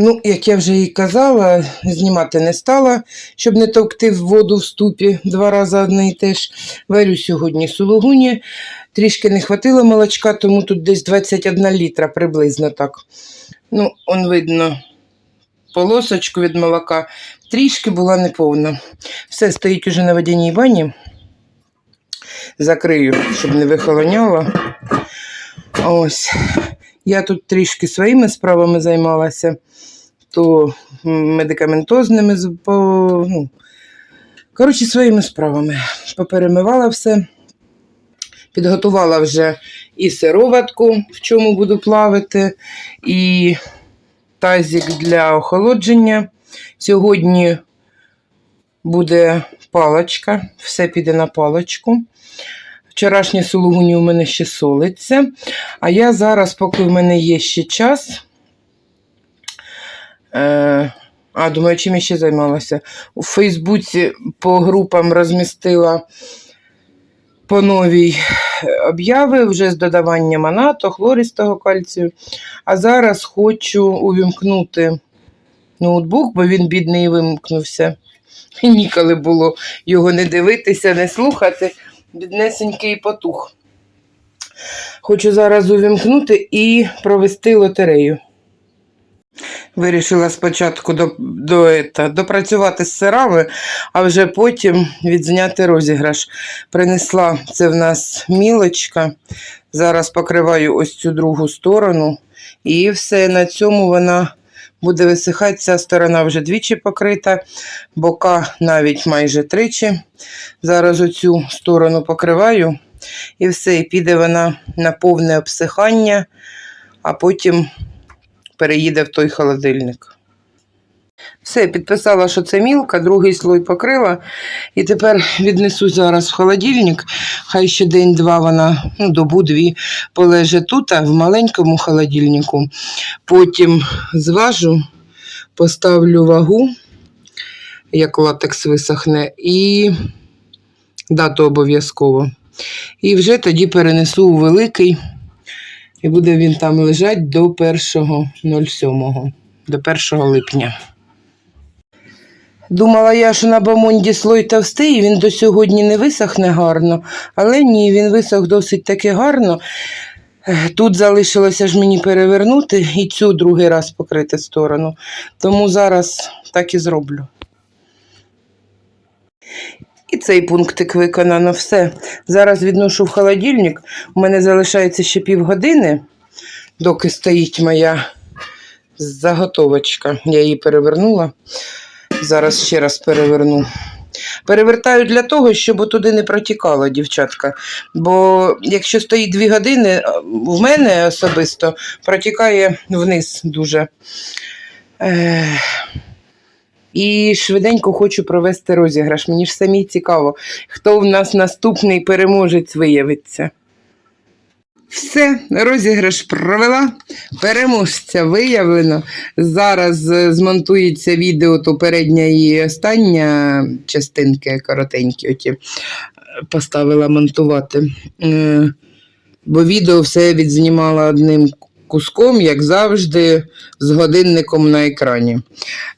Ну, як я вже і казала, знімати не стала, щоб не товкти в воду в ступі два рази одне і те ж. Варю сьогодні сулугуні. Трішки не хватило молочка, тому тут десь 21 літра приблизно так. Ну, он видно полосочку від молока. Трішки була неповна. Все стоїть уже на водяній бані. Закрию, щоб не вихолоняло. Ось. Я тут трішки своїми справами займалася, то медикаментозними, ну, коротше, своїми справами. Поперемивала все, підготувала вже і сироватку, в чому буду плавати, і тазик для охолодження. Сьогодні буде палочка, все піде на палочку. Вчорашнє сулугуні у мене ще солиться. А я зараз, поки в мене є ще час. Е, а, думаю, чим я ще займалася. У Фейсбуці по групам розмістила по новій обяви вже з додаванням анато, хлористого кальцію. А зараз хочу увімкнути ноутбук, бо він бідний вимкнувся. Ніколи було його не дивитися, не слухати. Біднесенький потух. Хочу зараз увімкнути і провести лотерею. Вирішила спочатку до, до, ета, допрацювати з сирами, а вже потім відзняти розіграш. Принесла це в нас мілочка. Зараз покриваю ось цю другу сторону. І все, на цьому вона буде висихати. Ця сторона вже двічі покрита, бока навіть майже тричі. Зараз оцю сторону покриваю. І все, і піде вона на повне обсихання, а потім переїде в той холодильник. Все, підписала, що це мілка, другий слой покрила. І тепер віднесу зараз в холодильник. Хай ще день-два вона, ну, добу-дві, полеже тут, в маленькому холодильнику. Потім зважу, поставлю вагу, як латекс висохне, і дату обов'язково. І вже тоді перенесу у великий, і буде він там лежати до 1.07, до 1 липня. Думала я, що на бамонді слой товстий, і він до сьогодні не висохне гарно, але ні, він висох досить таки гарно. Тут залишилося ж мені перевернути і цю другий раз покрити сторону. Тому зараз так і зроблю. Цей пунктик виконано все. Зараз відношу в холодильник. У мене залишається ще півгодини, доки стоїть моя заготовочка. Я її перевернула. Зараз ще раз переверну. Перевертаю для того, щоб туди не протікало, дівчатка. Бо якщо стоїть дві години, в мене особисто протікає вниз дуже. Ех. І швиденько хочу провести розіграш. Мені ж самі цікаво, хто в нас наступний переможець виявиться. Все, розіграш провела. Переможця виявлено. Зараз е, змонтується відео, то передня і остання частинки коротенькі оті е, поставила монтувати. Е, Бо відео все відзнімала одним куском, як завжди, з годинником на екрані.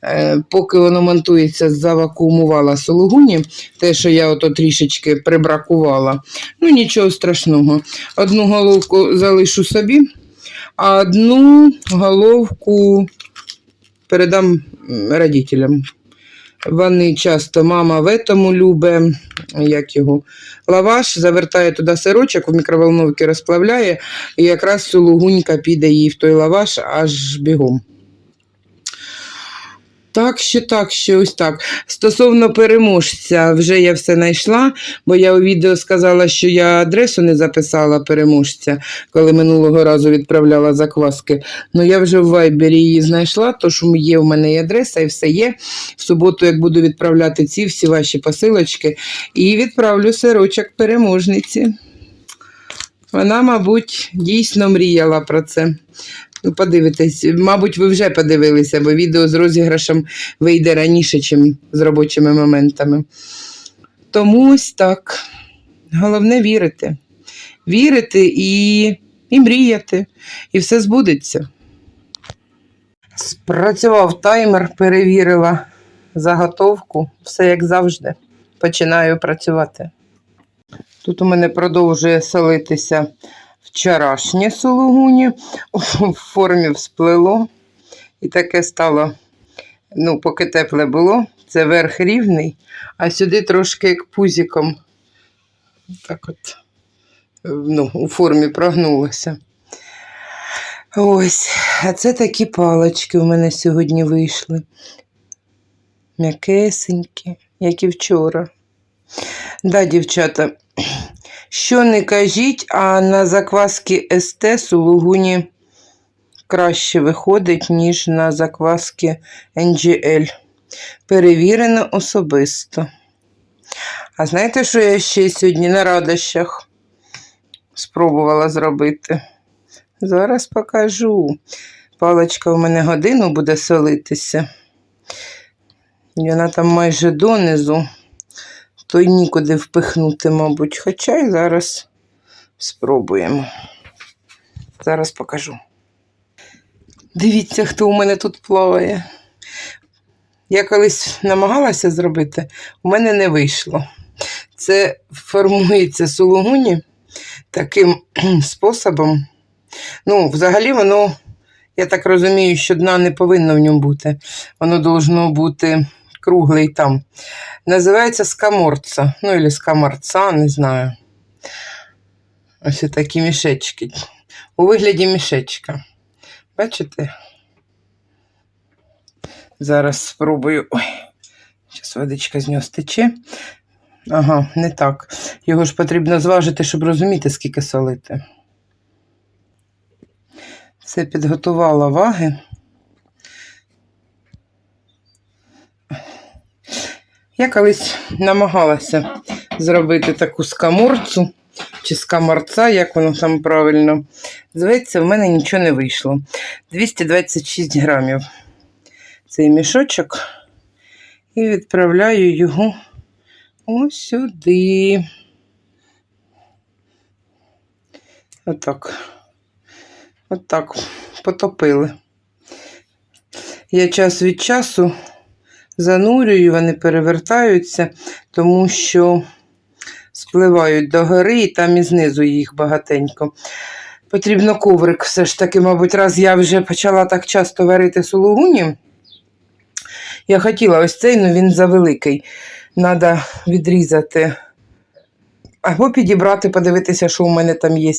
Е, Поки воно монтується, завакуумувала сологуні, те, що я ото трішечки прибракувала. Ну, нічого страшного. Одну головку залишу собі, а одну головку передам родителям. Вони часто, мама в этому любе, як його, лаваш, завертає туди сирочок, в мікроволновці розплавляє, і якраз лугунька піде їй в той лаваш аж бігом. Так що, так що, ось так. Стосовно переможця, вже я все знайшла, бо я у відео сказала, що я адресу не записала переможця, коли минулого разу відправляла закваски. Ну я вже в вайбері її знайшла, тож є в мене і адреса, і все є. В суботу, як буду відправляти ці всі ваші посилочки, і відправлю сирочок переможниці. Вона, мабуть, дійсно мріяла про це. Ну, подивитесь, мабуть, ви вже подивилися, бо відео з розіграшем вийде раніше, ніж з робочими моментами. Тому ось так. Головне вірити. Вірити і, і мріяти, і все збудеться. Спрацював таймер, перевірила заготовку, все як завжди. Починаю працювати. Тут у мене продовжує солитися вчорашнє сулугуні, в формі всплило. І таке стало, ну, поки тепле було, це верх рівний, а сюди трошки як пузіком. Так от, ну, у формі прогнулося. Ось, а це такі палочки у мене сьогодні вийшли. М'якесенькі, як і вчора. Да, дівчата, що не кажіть, а на закваски СТ сулугуні краще виходить, ніж на закваски NGL. Перевірено особисто. А знаєте, що я ще сьогодні на радощах спробувала зробити? Зараз покажу. Паличка у мене годину буде солитися. І вона там майже донизу, то й нікуди впихнути, мабуть. Хоча й зараз спробуємо. Зараз покажу. Дивіться, хто у мене тут плаває. Я колись намагалася зробити, у мене не вийшло. Це формується сулугуні таким способом. Ну, взагалі, воно, я так розумію, що дна не повинно в ньому бути. Воно должно бути кругле і там. Називається скаморца. Ну, або скамарца, не знаю. Ось такі мішечки. У вигляді мішечка. Бачите? Зараз спробую. Ой, зараз водичка з нього стече. Ага, не так. Його ж потрібно зважити, щоб розуміти, скільки солити. Це підготувала ваги. Я колись намагалася зробити таку скаморцу чи скаморца, як воно там правильно. Зветься, в мене нічого не вийшло. 226 грамів цей мішочок і відправляю його ось сюди. Отак. Отак потопили. Я час від часу занурюю, вони перевертаються, тому що спливають до гори і там і знизу їх багатенько. Потрібно коврик все ж таки, мабуть, раз я вже почала так часто варити сулугуні. Я хотіла ось цей, але він завеликий. Треба відрізати. Або підібрати, подивитися, що у мене там є.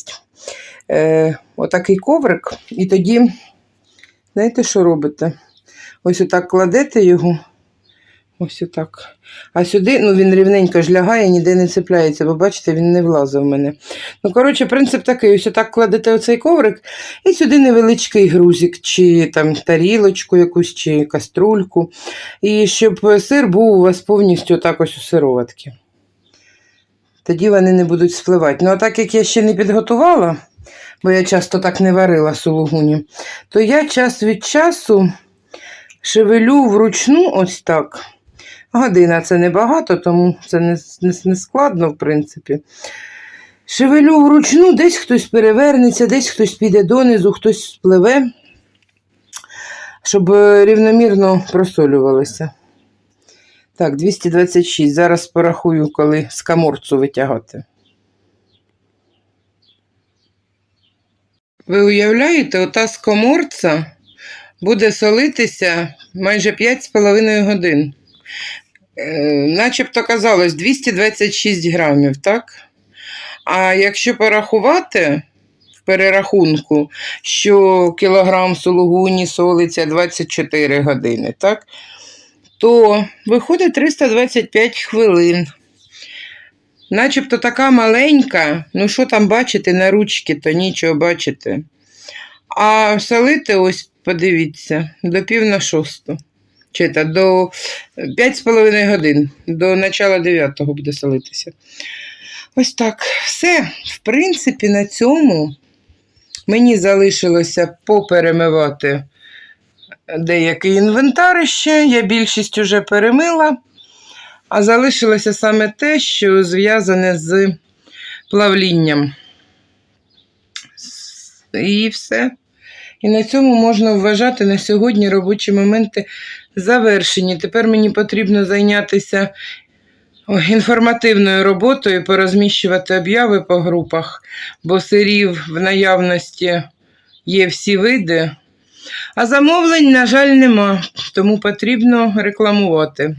Е, Отакий коврик. І тоді, знаєте, що робите? Ось отак кладете його. Ось отак. А сюди, ну він рівненько ж лягає, ніде не цепляється, бо бачите, він не влазив в мене. Ну, коротше, принцип такий: ось отак кладете оцей коврик, і сюди невеличкий грузик, чи там тарілочку якусь, чи каструльку. І щоб сир був у вас повністю так ось у сироватки. Тоді вони не будуть спливати. Ну, а так як я ще не підготувала, бо я часто так не варила сулугуні, то я час від часу шевелю вручну ось так. Година це небагато, тому це не, не, не складно, в принципі. Шевелю вручну, десь хтось перевернеться, десь хтось піде донизу, хтось спливе, щоб е, рівномірно просолювалися. Так, 226. Зараз порахую, коли з витягати. Ви уявляєте, ота скоморця буде солитися майже 5,5 годин. Е, начебто казалось 226 грамів, так? А якщо порахувати в перерахунку, що кілограм сулугуні солиться 24 години, так? То виходить 325 хвилин. Начебто така маленька, ну що там бачити на ручки, то нічого бачити. А солити, ось, подивіться, до пів на шосту. Чи та до 5,5 годин, до начала 9 буде солитися. Ось так. Все. В принципі, на цьому Мені залишилося поперемивати деякий інвентар ще. Я більшість уже перемила, а залишилося саме те, що зв'язане з плавлінням. І все. І на цьому можна вважати на сьогодні робочі моменти завершені. Тепер мені потрібно зайнятися інформативною роботою, порозміщувати обяви по групах, бо сирів в наявності є всі види. А замовлень, на жаль, нема, тому потрібно рекламувати.